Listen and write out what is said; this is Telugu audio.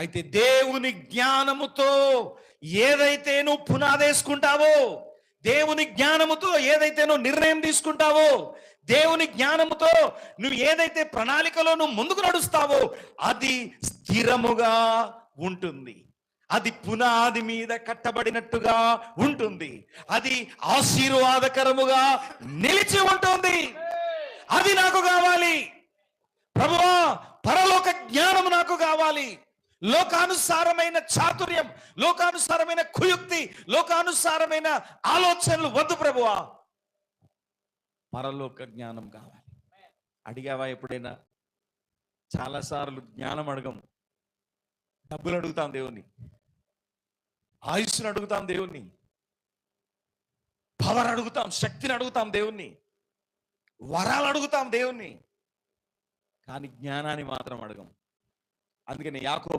అయితే దేవుని జ్ఞానముతో ఏదైతే నువ్వు పునాదేసుకుంటావో దేవుని జ్ఞానముతో ఏదైతే నువ్వు నిర్ణయం తీసుకుంటావో దేవుని జ్ఞానముతో నువ్వు ఏదైతే ప్రణాళికలో నువ్వు ముందుకు నడుస్తావో అది స్థిరముగా ఉంటుంది. అది పునాది మీద కట్టబడినట్టుగా ఉంటుంది. అది ఆశీర్వాదకరముగా నిలిచి ఉంటుంది. అది నాకు కావాలి. ప్రభువా పరలోక జ్ఞానం నాకు కావాలి. లోకానుసారమైన చాతుర్యం లోకానుసారమైన కుయుక్తి లోకానుసారమైన ఆలోచనలు వద్దు ప్రభువా. పరలోక జ్ఞానం కావాలి. అడిగావా ఎప్పుడైనా? చాలాసార్లు జ్ఞానం అడగం. డబ్బులు అడుగుతాం దేవుణ్ణి. ఆయుష్ను అడుగుతాం దేవుణ్ణి. పవర్ అడుగుతాం శక్తిని అడుగుతాం దేవుణ్ణి. వరాలు అడుగుతాం దేవుణ్ణి. కానీ జ్ఞానాన్ని మాత్రం అడగం. అందుకని యాకోబు